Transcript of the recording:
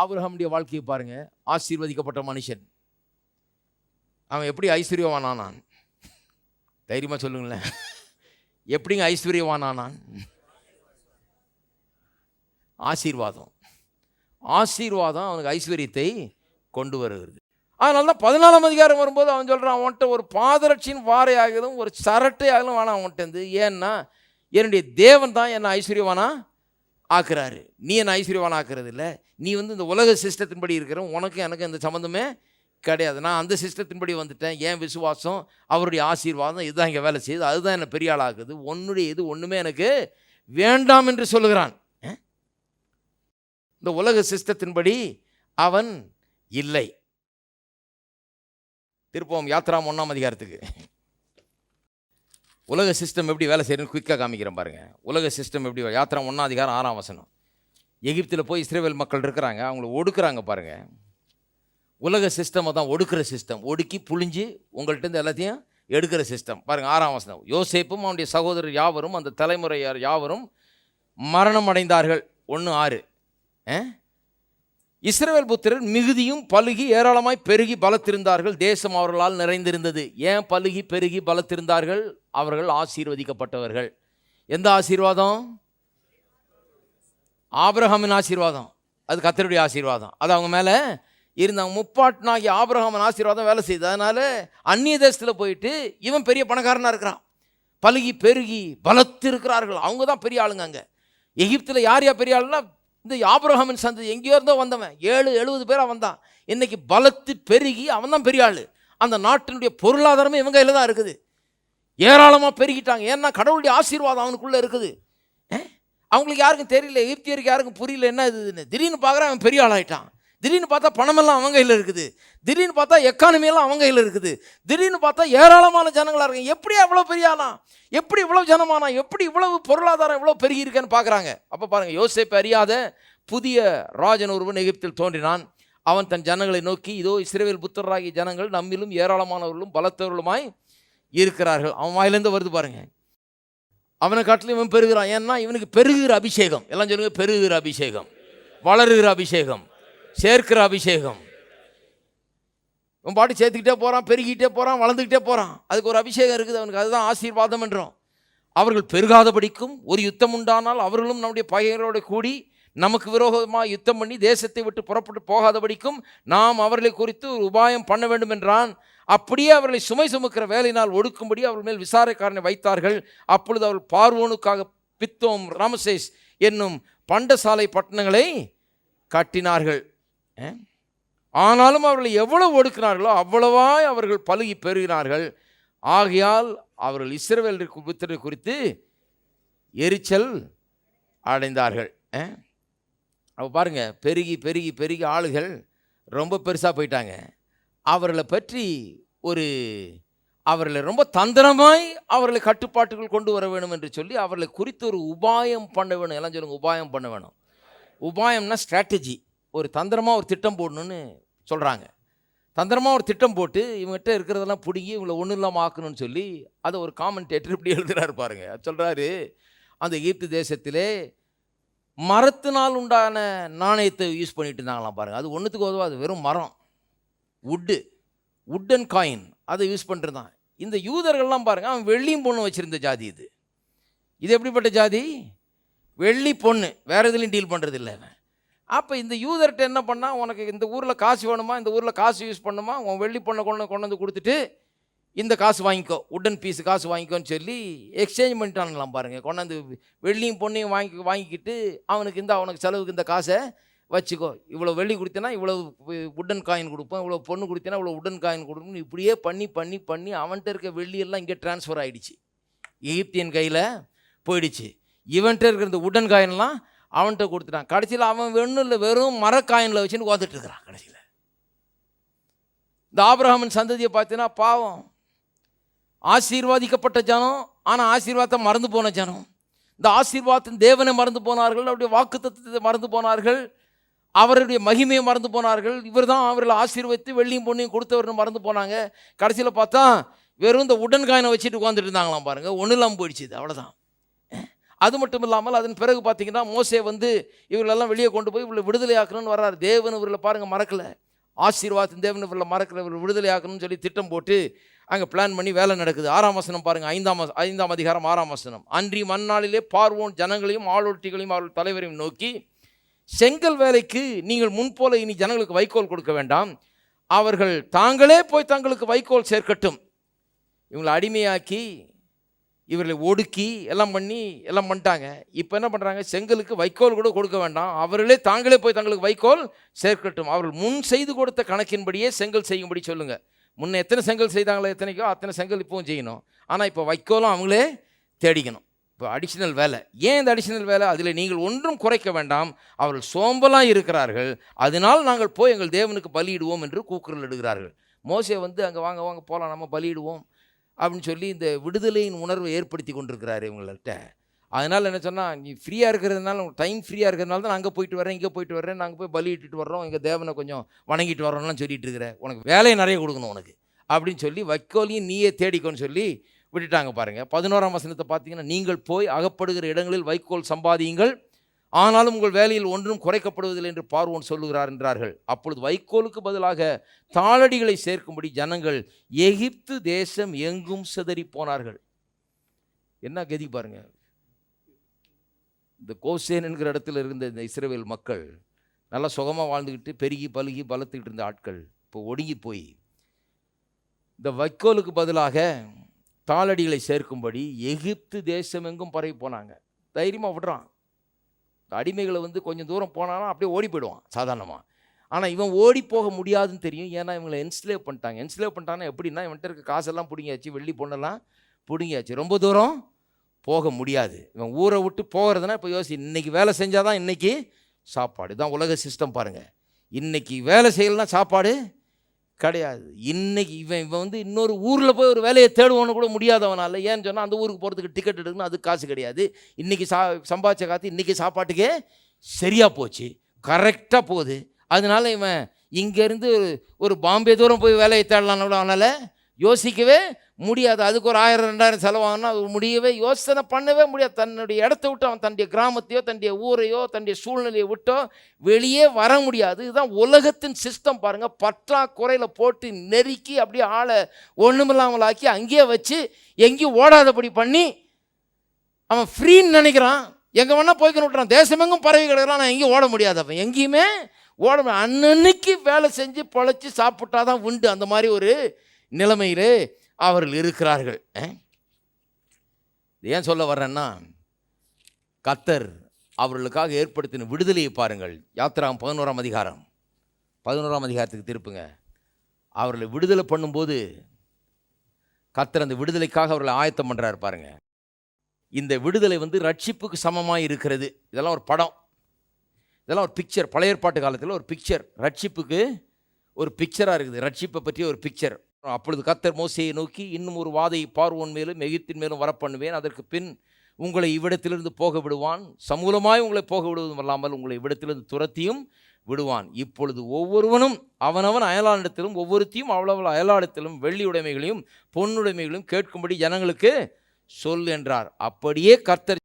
ஆபிரஹாமுடைய வாழ்க்கையை பாருங்கள் ஆசீர்வதிக்கப்பட்ட மனுஷன். அவன் எப்படி ஐஸ்வர்யவானானான்? தைரியமாக சொல்லுங்களேன். எப்படிங்க ஐஸ்வர்யவானானான்? ஆசீர்வாதம். ஆசீர்வாதம் அவனுக்கு ஐஸ்வர்யத்தை கொண்டு வருகிறது. அதனால தான் பதினாலாம் அதிகாரம் வரும்போது அவன் சொல்கிறான் அவன்கிட்ட ஒரு பாதரட்சியின் வாரை ஆகுதும் ஒரு சரட்டை ஆகலும் வேணாம் அவன்கிட்ட ஏன்னா என்னுடைய தேவன் தான் என்னை ஐஸ்வர்யவானா ஆக்குறாரு. நீ என்ன ஐஸ்வர்யவான் ஆக்குறது இல்லை நீ வந்து இந்த உலக சிஸ்டத்தின்படி இருக்கிற உனக்கு எனக்கு இந்த சம்மந்தமே கிடையாது. நான் அந்த சிஸ்டத்தின்படி வந்துட்டேன். என் விசுவாசம் அவருடைய ஆசீர்வாதம் இதுதான் இங்கே வேலை செய்யுது. அதுதான் என்னை பெரிய ஆள் உன்னுடைய இது ஒன்றுமே எனக்கு வேண்டாம் என்று சொல்லுகிறான். இந்த உலக சிஸ்டத்தின்படி அவன் இல்லை. திருப்பம் யாத்ரா ஒன்றாம் அதிகாரத்துக்கு. உலக சிஸ்டம் எப்படி வேலை செய்யணும்னு குயிக்காக காமிக்கிறேன் பாருங்கள் உலக சிஸ்டம் எப்படி யாத்திரம் ஒன்றாம் அதிகாரம் ஆறாம் வசனம். எகிப்தில் போய் இஸ்ரேவேல் மக்கள் இருக்கிறாங்க அவங்கள ஒடுக்குறாங்க பாருங்கள் உலக சிஸ்டமை தான் ஒடுக்கிற சிஸ்டம் ஒடுக்கி புழிஞ்சு உங்கள்கிட்ட எல்லாத்தையும் எடுக்கிற சிஸ்டம் பாருங்கள் ஆறாம் வசனம். யோசேப்பும் அவனுடைய சகோதரர் யாவரும் அந்த தலைமுறையார் யாவரும் மரணம் அடைந்தார்கள் ஒன்று ஆறு இஸ்ரேல் இஸ்ரவேல் புத்திரர் மிகுதியும் பழுகி ஏராளமாய் பெருகி பலத்திருந்தார்கள். தேசம் அவர்களால் நிறைந்திருந்தது. ஏன் பழுகி பெருகி பலத்திருந்தார்கள்? அவர்கள் ஆசீர்வதிக்கப்பட்டவர்கள். எந்த ஆசீர்வாதம்? ஆபிரகாமின் ஆசீர்வாதம். அது கத்தருடைய ஆசீர்வாதம். அது அவங்க மேலே இருந்தாங்க. முப்பாட்டினாகி ஆபிரகாமின் ஆசீர்வாதம் வேலை செய்யுது அதனால் அந்நிய தேசத்தில் போயிட்டு இவன் பெரிய பணக்காரனாக இருக்கிறான். பழுகி பெருகி பலத்து இருக்கிறார்கள் அவங்க தான் பெரிய ஆளுங்க அங்கே. எகிப்தில் யார் யார் பெரிய ஆளுன்னா இந்த ஆபிரகாமின் சந்ததி எங்கேயோ இருந்தோ வந்தவன். ஏழு எழுபது பேராக வந்தான் இன்னைக்கு பலத்து பெருகி அவன் தான் பெரிய ஆள். அந்த நாட்டினுடைய பொருளாதாரமே இவங்க கையில் தான் இருக்குது. ஏராளமாக பெருகிட்டாங்க. ஏன்னா கடவுளுடைய ஆசீர்வாதம் அவனுக்குள்ளே இருக்குது. அவங்களுக்கு யாருக்கும் தெரியல எகிப்தியருக்கு யாருக்கும் புரியல என்ன இதுன்னு. திடீர்னு பார்க்குறேன் அவன் பெரிய ஆளாயிட்டான். திடீர்னு பார்த்தா பணமெல்லாம் அவங்க கையில் இருக்குது. திடீர்னு பார்த்தா எக்கானமியெல்லாம் அவங்க கையில் இருக்குது. திடீர்னு பார்த்தா ஏராளமான ஜனங்களாக இருக்கு எப்படி அவ்வளோ பெரிய ஆனா எப்படி இவ்வளோ ஜனமானா? எப்படி இவ்வளவு பொருளாதாரம் இவ்வளோ பெருகி இருக்கேன்னு பார்க்குறாங்க. அப்போ பாருங்கள் யோசிப்பை அறியாத புதிய ராஜன் ஒருவன் எகிப்தில் தோன்றினான். அவன் தன் ஜனங்களை நோக்கி இதோ இஸ்ரவேல் புத்தராகிய ஜனங்கள் நம்மிலும் ஏராளமானவர்களும் பலத்தவர்களுமாய் இருக்கிறார்கள். அவன் வாயிலேருந்து வருது பாருங்க. அவனை காட்டிலும் இவன் பெருகிறான் ஏன்னா இவனுக்கு பெருகிற அபிஷேகம். எல்லாம் சொல்லுங்க பெருகிற அபிஷேகம். வளருகிற அபிஷேகம். சேர்க்கிற அபிஷேகம். உன் பாட்டு சேர்த்துக்கிட்டே போகிறான் பெருகிட்டே போகிறான் வளர்ந்துக்கிட்டே போகிறான் அதுக்கு ஒரு அபிஷேகம் இருக்குது அவனுக்கு அதுதான் ஆசீர்வாதம் என்றோம். அவர்கள் பெருகாதபடிக்கும் ஒரு யுத்தம் உண்டானால் அவர்களும் நம்முடைய பகைகளோடு கூடி நமக்கு விரோதமாக யுத்தம் பண்ணி தேசத்தை விட்டு புறப்பட்டு போகாதபடிக்கும் நாம் அவர்களை குறித்து ஒரு உபாயம் பண்ண வேண்டும் என்றான். அப்படியே அவர்களை சுமை சுமக்கிற வேலையினால் ஒடுக்கும்படி அவர்கள் மேல் விசாரணைக்காரனை வைத்தார்கள். அப்பொழுது அவர்கள் பார்வோனுக்காக பித்தோம் ராமசேஷ் என்னும் பண்டசாலை பட்டணங்களை கட்டினார்கள். ஆனாலும் அவர்களை எவ்வளவு ஒடுக்கிறார்களோ அவ்வளவாய் அவர்கள் பழுகி பெறுகிறார்கள். ஆகையால் அவர்கள் இஸ்ரவேல் புத்திரை குறித்து எரிச்சல் அடைந்தார்கள். அப்போ பாருங்கள் பெருகி பெருகி பெருகி ஆளுகள் ரொம்ப பெருசாக போயிட்டாங்க. அவர்களை பற்றி ஒரு அவர்களை ரொம்ப தந்திரமாய் அவர்களை கட்டுப்பாட்டுக்குள் கொண்டு வர வேணும் என்று சொல்லி அவர்களை குறித்து ஒரு உபாயம் பண்ண வேணும். எல்லாம் சொல்லுங்கள் உபாயம் பண்ண வேணும். உபாயம்னா ஸ்ட்ராட்டஜி ஒரு தந்திரமாக ஒரு திட்டம் போடணும்னு சொல்கிறாங்க தந்திரமாக ஒரு திட்டம் போட்டு இவங்ககிட்ட இருக்கிறதெல்லாம் பிடுங்கி இவங்களை ஒன்றும் இல்லாமல் ஆக்கணும்னு சொல்லி அதை ஒரு காமெண்டேட்டர் இப்படி எழுதுகிறாரு பாருங்க. சொல்கிறாரு அந்த எகிப்து தேசத்திலே மரத்தினால் உண்டான நாணயத்தை யூஸ் பண்ணிட்டு இருந்தாங்களாம் பாருங்கள் அது ஒன்றுத்துக்கு உதவா? அது வெறும் மரம். உட்டு உட்டன் காயின் அதை யூஸ் பண்ணுறதான் இந்த யூதர்கள்லாம் பாருங்கள் அவன் வெள்ளியும் பொண்ணு வச்சுருந்த ஜாதி இது. இது எப்படிப்பட்ட ஜாதி? வெள்ளி பொண்ணு. வேறு எதுலையும் டீல் பண்ணுறது இல்லை அவன். அப்போ இந்த யூதர்கிட்ட என்ன பண்ணால் உனக்கு இந்த ஊரில் காசு வேணுமா? இந்த ஊரில் காசு யூஸ் பண்ணுமா? உன் வெள்ளி பொண்ணை கொண்டு கொண்டு வந்து கொடுத்துட்டு இந்த காசு வாங்கிக்கோ. உடன் பீஸ் காசு வாங்கிக்கோன்னு சொல்லி எக்ஸ்சேஞ்ச் பண்ணிட்டானுங்களாம் பாருங்கள் கொண்டாந்து வெள்ளியும் பொண்ணையும் வாங்கி வாங்கிக்கிட்டு அவனுக்கு இந்த அவனுக்கு செலவுக்கு இந்த காசை வச்சுக்கோ. இவ்வளோ வெள்ளி கொடுத்தேன்னா இவ்வளோ உடன் காயின் கொடுப்போம். இவ்வளோ பொண்ணு கொடுத்தேன்னா இவ்வளோ உடன் காயின் கொடுப்போம் இப்படியே பண்ணி பண்ணி பண்ணி அவன்கிட்ட இருக்க வெள்ளியெல்லாம் இங்கே ட்ரான்ஸ்ஃபர் ஆகிடுச்சு எகிப்தியன் கையில் போயிடுச்சு. இவன்கிட்ட இருக்கிற இந்த உடன் காயின்லாம் அவன்கிட்ட கொடுத்துட்டான். கடைசியில் அவன் ஒன்றும் இல்லை வெறும் மரக்காயினில் வச்சுன்னு உதட்டு இருக்கிறான் கடைசியில். இந்த ஆபிரகாமின் சந்ததியை பார்த்தீங்கன்னா பாவம். ஆசீர்வாதிக்கப்பட்ட ஜனம் ஆனால் ஆசீர்வாதத்தை மறந்து போன ஜனம். இந்த ஆசீர்வாதத்தின் தேவனை மறந்து போனார்கள் அவருடைய வாக்குத்தத்தத்தை மறந்து போனார்கள் அவருடைய மகிமையை மறந்து போனார்கள். இவர் தான் அவர்களை ஆசீர்வதித்து வெள்ளியும் பொண்ணையும் கொடுத்தவர்னு மறந்து போனாங்க. கடைசியில் பார்த்தா வெறும் இந்த உடன் காயினை வச்சுட்டு உட்காந்துட்டு இருந்தாங்களாம் பாருங்கள் ஒன்றும் இல்லாமல் போயிடுச்சு இது. அவ்வளோதான் அது மட்டும் இல்லாமல் அதன் பிறகு பார்த்தீங்கன்னா மோசே வந்து இவர்களெல்லாம் வெளியே கொண்டு போய் இவங்களை விடுதலை ஆக்கணும்னு வர்றாரு. தேவன் இவர்களை பாருங்கள் மறக்கலை. ஆசீர்வாதம் தேவன் இவர்களை மறக்கலை. இவர்களை விடுதலை ஆக்கணும்னு சொல்லி திட்டம் போட்டு அங்கே பிளான் பண்ணி வேலை நடக்குது. ஆறாம் வசனம் பாருங்கள் ஐந்தாம் ஐந்தாம் அதிகாரம் ஆறாம் வசனம். அன்றி மண்ணாளிலே பார்வோன் ஜனங்களையும் ஆளொட்டிகளையும் அவர்கள் தலைவரையும் நோக்கி செங்கல் வேலைக்கு நீங்கள் முன்போல இனி ஜனங்களுக்கு வைக்கோல் கொடுக்க வேண்டாம். அவர்கள் தாங்களே போய் தங்களுக்கு வைக்கோல் சேர்க்கட்டும். இவங்களை அடிமையாக்கி இவர்களை ஒடுக்கி எல்லாம் பண்ணி எல்லாம் பண்ணிட்டாங்க. இப்போ என்ன பண்ணுறாங்க செங்கலுக்கு வைக்கோல் கூட கொடுக்க வேண்டாம். அவர்களே தாங்களே போய் தங்களுக்கு வைக்கோல் சேர்க்கட்டும். அவர்கள் முன் செய்து கொடுத்த கணக்கின்படியே செங்கல் செய்யும்படி சொல்லுங்கள் முன்னே எத்தனை செங்கல் செய்தாங்களோ எத்தனைக்கோ அத்தனை செங்கல் இப்போவும் செய்யணும். ஆனால் இப்போ வைக்கோலும் அவங்களே தேடிக்கணும். இப்போ அடிஷ்னல் வேலை. ஏன் இந்த அடிஷ்னல் வேலை? அதில் நீங்கள் ஒன்றும் குறைக்க வேண்டாம். அவர்கள் சோம்பலாக இருக்கிறார்கள். அதனால் நாங்கள் போய் எங்கள் தேவனுக்கு பலியிடுவோம் என்று கூக்குரல் இடுகிறார்கள். மோசே வந்து அங்கே வாங்க வாங்க போகலாம் நம்ம பலியிடுவோம். அப்படின்னு சொல்லி இந்த விடுதலையின் உணர்வை ஏற்படுத்தி கொண்டிருக்கிறாரு இவங்கள்ட்ட. அதனால் என்ன சொன்னால் நீ ஃப்ரீயாக இருக்கிறதுனால டைம் ஃப்ரீயாக இருக்கிறதுனால தான் நான் அங்கே போயிட்டு வரேன் இங்கே போயிட்டு வரேன் நாங்கள் போய் பலியிட்டுட்டு வர்றோம் எங்கள் தேவனை கொஞ்சம் வணங்கிட்டு வரோம்லாம் சொல்லிட்டு இருக்கிற. உனக்கு வேலையை நிறைய கொடுக்கணும் உனக்கு. அப்படின்னு சொல்லி வைக்கோலையும் நீயே தேடிக்கோன்னு சொல்லி விட்டுட்டாங்க பாருங்கள் பதினோராம் வசனத்தை பார்த்தீங்கன்னா நீங்கள் போய் அகப்படுகிற இடங்களில் வைக்கோல் சம்பாதியுங்கள் ஆனாலும் உங்கள் வேலையில் ஒன்றும் குறைக்கப்படுவதில்லை என்று பார்வோன் சொல்லுகிறார் என்றார்கள். அப்பொழுது வைக்கோலுக்கு பதிலாக தாளடிகளை சேர்க்கும்படி ஜனங்கள் எகிப்து தேசம் எங்கும் சிதறி போனார்கள். என்ன கதி பாருங்க. இந்த கோசேன் என்கிற இடத்துல இருந்த இந்த இஸ்ரேவேல் மக்கள் நல்லா சுகமாக வாழ்ந்துக்கிட்டு பெருகி பழுகி பலத்துக்கிட்டு இருந்த ஆட்கள் இப்போ ஒடுங்கி போய் இந்த வைக்கோலுக்கு பதிலாக தாளடிகளை சேர்க்கும்படி எகிப்து தேசம் எங்கும் பரவி போனாங்க. தைரியமாக விடுறான். அடிமைகளை வந்து கொஞ்சம் தூரம் போனாலும் அப்படியே ஓடி போயிடுவான் சாதாரணமாக ஆனால் இவன் ஓடி போக முடியாதுன்னு தெரியும். ஏன்னா இவங்களை என்ஸ்லேவ் பண்ணிட்டாங்க. என்ஸ்லேவ் பண்ணிட்டாங்கன்னா எப்படின்னா இவன்கிட்ட இருக்க காசெல்லாம் பிடிங்கியாச்சு வெள்ளி பொண்ணெல்லாம் பிடுங்கியாச்சு. ரொம்ப தூரம் போக முடியாது. இவன் ஊரை விட்டு போகிறதுனா இப்போ யோசி இன்றைக்கி வேலை செஞ்சால் தான் இன்றைக்கி சாப்பாடு. தான் உலக சிஸ்டம் பாருங்கள் இன்றைக்கி வேலை செய்யலைன்னா சாப்பாடு கிடையாது. இன்னைக்கு இவன் இவன் வந்து இன்னொரு ஊரில் போய் ஒரு வேலையை தேடுவோன்னு கூட முடியாதவனால ஏன்னு சொன்னால் அந்த ஊருக்கு போகிறதுக்கு டிக்கெட் எடுக்கணும் அது காசு கிடையாது. இன்றைக்கி சா சம்பாதிச்ச காத்து இன்றைக்கி சாப்பாட்டுக்கே சரியாக போச்சு. கரெக்டாக போகுது. அதனால இவன் இங்கேருந்து ஒரு பாம்பே தூரம் போய் வேலையை தேடலான்னு கூட அவனால் யோசிக்கவே முடியாது. அதுக்கு ஒரு ஆயிரம் ரெண்டாயிரம் செலவாகணும் அது முடியவே யோசனை பண்ணவே முடியாது. தன்னுடைய இடத்த விட்டு அவன் தன்னுடைய கிராமத்தையோ தன்னுடைய ஊரையோ தன்னுடைய சூழ்நிலையை விட்டோ வெளியே வர முடியாது. இதுதான் உலகத்தின் சிஸ்டம் பாருங்கள் பற்றாக்குறையில் போட்டு நெருக்கி அப்படியே ஆளை ஒன்றுமில்லாமல் ஆக்கி அங்கேயே வச்சு எங்கேயும் ஓடாதபடி பண்ணி அவன் ஃப்ரீன்னு நினைக்கிறான். எங்கே வேணால் போய்க்கணும் விட்றான் தேசமெங்கும் பறவை கிடக்கிறான். நான் எங்கேயும் ஓட முடியாது அவன். எங்கேயுமே ஓட முடியாது. அன்னன்னைக்கு வேலை செஞ்சு பொழைச்சி சாப்பிட்டாதான் உண்டு. அந்த மாதிரி ஒரு நிலைமையிலே அவர்கள் இருக்கிறார்கள். ஏன் சொல்ல வர்றேன்னா கத்தர் அவர்களுக்காக ஏற்படுத்தின விடுதலையை பாருங்கள். யாத்திராம் பதினோராம் அதிகாரம். பதினோராம் அதிகாரத்துக்கு திருப்புங்க. அவர்களை விடுதலை பண்ணும்போது கத்தர் அந்த விடுதலைக்காக அவர்களை ஆயத்தம் பண்ணுறாரு பாருங்க. இந்த விடுதலை வந்து ரட்சிப்புக்கு சமமாக இருக்கிறது. இதெல்லாம் ஒரு படம். இதெல்லாம் ஒரு பிக்சர் பழைய ஏற்பாட்டு காலத்தில் ஒரு பிக்சர் ரட்சிப்புக்கு ஒரு பிக்சராக இருக்குது. ரட்சிப்பை பற்றிய ஒரு பிக்சர் அப்பொழுது கத்தர் மோசையை நோக்கி இன்னும் ஒரு வாதையை பார்வோன் மேலும் எகிப்தின் மேலும் வரப்பண்ணுவேன். அதற்கு பின் உங்களை இவ்விடத்திலிருந்து போக விடுவான் சமூலமாய் உங்களை போக விடுவதும் அல்லாமல் உங்களை இவ்விடத்திலிருந்து துரத்தியும் விடுவான். இப்பொழுது ஒவ்வொருவனும் அவனவன் அயலானிடத்திலும் ஒவ்வொருத்தையும் அவ்வளவு அயலானிடத்திலும் வெள்ளி உடைமைகளையும் பொன்னுடைமைகளையும் கேட்கும்படி ஜனங்களுக்கு சொல் என்றார். அப்படியே கர்த்தர்